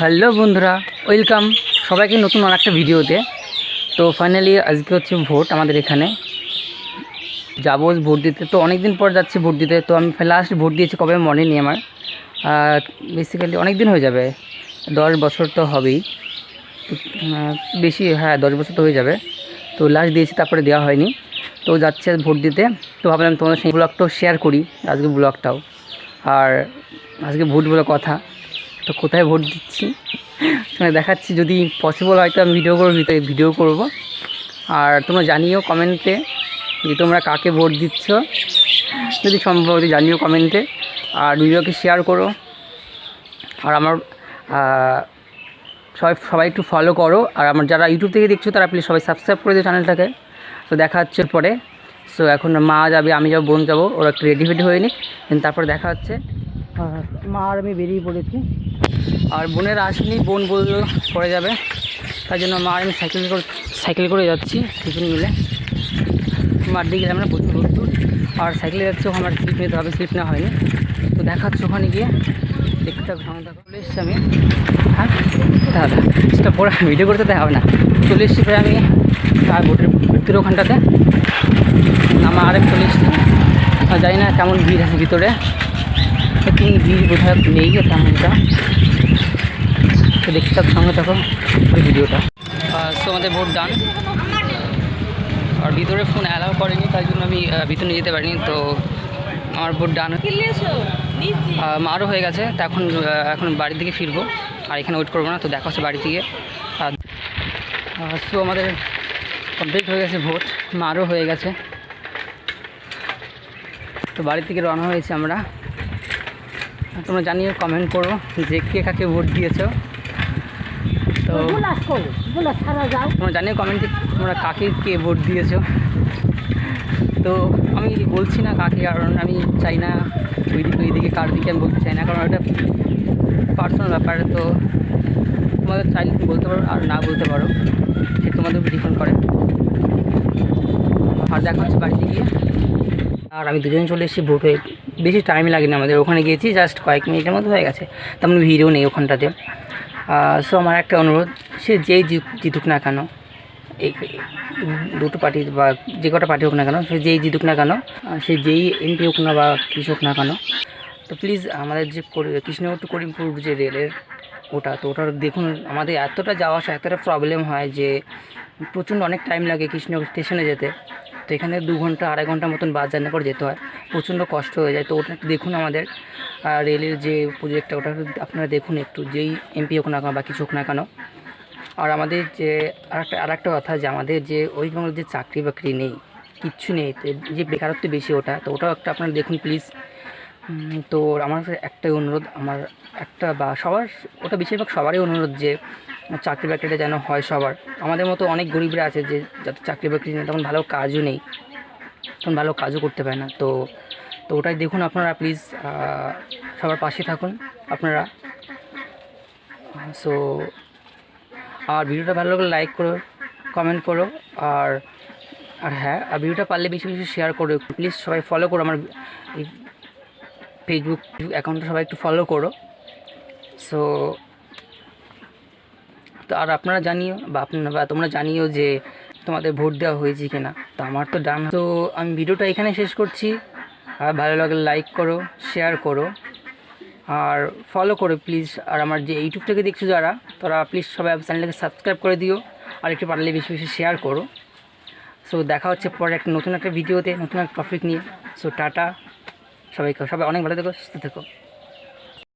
Hello বন্ধুরা, welcome. সবাইকে নতুন আর একটা ভিডিওতে। তো ফাইনালি আজকে হচ্ছে ভোট আমাদের এখানে। যাব ভোট দিতে। তো অনেক দিন পর যাচ্ছি ভোট দিতে। তো আমি লাস্ট ভোট দিয়েছি কবে মনে নেই আমার। বেসিক্যালি অনেক দিন হয়ে যাবে। দশ বছর তো হবেই। বেশি হ্যাঁ দশ বছর তো হয়ে যাবে। তো লাস্ট দিয়েছি, তারপরে দেওয়া হয়নি। তো যাচ্ছে ভোট দিতে। তো ভাবলাম তোমাদের সেই ব্লগটাও শেয়ার করি আজকে ব্লগটাও আর আজকে ভোট বলে কথা। তো কোথায় ভোট দিচ্ছি? তোমায় দেখাচ্ছি, যদি পসিবল হয় তো আমি ভিডিও করব ভিডিও করব। আর তোমরা জানিও কমেন্টে যে তোমরা কাকে ভোট দিচ্ছ। যদি সম্ভব জানিও কমেন্টে আর ভিডিওকে শেয়ার করো। আর আমার সবাই সবাই একটু ফলো করো। আর আমার যারা ইউটিউব থেকে দেখছ, তারা প্লিজ সবাই সাবস্ক্রাইব করে দিও চ্যানেলটাকে তো দেখা হচ্ছে পরে। সো এখন মা যাবে, আমি যাব, বোন যাব, ওরা একটু রেডি ফেডি হয়ে নিক। তারপরে দেখা হচ্ছে। মা আর আমি বেরিয়ে পড়েছি। আর বোনের আসেনি, বোন বলল পরে যাবে। তাই জন্য মা আর আমি সাইকেল করে সাইকেল করে যাচ্ছি দুজন মিলে। মার দিকে গেলাম না প্রচুর প্রচুর আর সাইকেলে যাচ্ছে ওখানে আমার স্লিপ নিতে হবে স্লিপ নেওয়া হয়নি। তো দেখাচ্ছি ওখানে গিয়ে, দেখতে হবে সামনে দেখা চলে এসেছি আমি। হ্যাঁ দাদা, সেটা পরে ভিডিও করতে তো হবে না। চলে এসেছি প্রায় আমি আর বোটের ভিতরে ওখানটাতে। আমার আরেক চলে এসেছি। জানি না কেমন ভিড় আছে ভিতরে। ভিড় বোধহয় নেই তেমনটা তো দেখতে থাকো সঙ্গে থাকো ওই ভিডিওটা। সো আমাদের ভোট ডান আর ভিতরে ফোন অ্যালাউ করেনি, তাই জন্য আমি ভিতরে যেতে পারিনি, তো আমার ভোট ডান মারও হয়ে গেছে, তো এখন এখন বাড়ির দিকে ফিরবো, আর এখানে ওয়েট করব না, তো দেখা হচ্ছে বাড়ি থেকে সো আমাদের কমপ্লিট হয়ে গেছে ভোট মারও হয়ে গেছে। তো বাড়ি থেকে রওনা হয়েছে আমরা। তোমরা জানিও কমেন্ট করো যে কে কাকে ভোট দিয়েছ। তো তোমরা জানিও কমেন্টে তোমরা কাকে কে ভোট দিয়েছ। তো আমি বলছি না কাকে কারণ আমি চাই না ওই দিকে ওই দিকে কার দিকে আমি বলতে চাই না কারণ ওটা পার্সোনাল ব্যাপার। তো তোমাদের চাইলে বলতে পারো আর না বলতে পারো সে তোমাদের ডিপেন্ড করে। আর দেখা হচ্ছে বাড়িতে গিয়ে। আর আমি দুজন চলে এসেছি ভোট। হয়ে বেশি টাইম লাগেনি আমাদের। ওখানে গিয়েছি জাস্ট কয়েক মিনিটের মতো হয়ে গেছে। তেমন ভিড়ও নেই ওখানটাতে। সো আমার একটা অনুরোধ, সে যেই জিত- জিতুক না কেন, এই, দুটো পার্টি বা যে কটা পার্টি হোক না কেন, সে যেই জিতুক না কেন সে যেই এমপি হোক না বা কিছু হোক না কেন, তো প্লিজ আমাদের যে কৃষ্ণনগর টু করিমপুর যে রেলের ওটা, তো ওটার দেখুন, আমাদের এতটা যাওয়া আসা, এতটা প্রবলেম হয় যে প্রচণ্ড অনেক টাইম লাগে কৃষ্ণনগর স্টেশনে যেতে। তো এখানে দু ঘণ্টা, আড়াই ঘণ্টা মতন বাস জার্নি করে যেতে হয়। প্রচণ্ড কষ্ট হয়ে যায়। তো ওটা একটু দেখুন আমাদের। আর রেলের যে প্রজেক্টটা ওটা আপনারা দেখুন একটু। যেই এমপি হোক না কেন বা কিছু হোক না কেন। আর আমাদের যে আরেকটা আরেকটা কথা যে আমাদের যে বাংলার যে চাকরি বাকরি নেই, কিচ্ছু নেই। যে বেকারত্ব বেশি ওটা, তো ওটাও একটা আপনারা দেখুন প্লিজ তো আমার একটাই অনুরোধ, আমার একটা বা সবার, ওটা বেশিরভাগ সবারই অনুরোধ যে চাকরি বাকরিটা যেন হয় সবার। আমাদের মতো অনেক গরিবরা আছে যে যাদের চাকরি বাকরি নেই তখন ভালো কাজও নেই তখন ভালো কাজও করতে পারে না। তো তো ওটাই দেখুন আপনারা প্লিজ সবার পাশে থাকুন আপনারা। সো আর ভিডিওটা ভালো লাগলে লাইক করো কমেন্ট করো, আর আর হ্যাঁ আর ভিডিওটা পারলে বেশি বেশি শেয়ার করো প্লিজ সবাই ফলো করো আমার, এই ফেসবুক অ্যাকাউন্টটা সবাই একটু ফলো করো। সো তো আর আপনারা জানিও, বা আপনারা বা তোমরা জানিও যে তোমাদের ভোট দেওয়া হয়েছে কি না তো আমার তো ডান তো আমি ভিডিওটা এখানে শেষ করছি। আর ভালো লাগলে লাইক করো শেয়ার করো। আর ফলো করো প্লিজ আর আমার যে ইউটিউব থেকে দেখছ যারা, তারা প্লিজ সবাই চ্যানেলটাকে সাবস্ক্রাইব করে দিও। আর একটু পারলে বেশি বেশি শেয়ার করো। সো দেখা হচ্ছে পরে একটা নতুন একটা ভিডিওতে নতুন একটা টপিক নিয়ে। So tata. সবাইকে, সবাই অনেক ভালো থেকো, সুস্থ থেকো।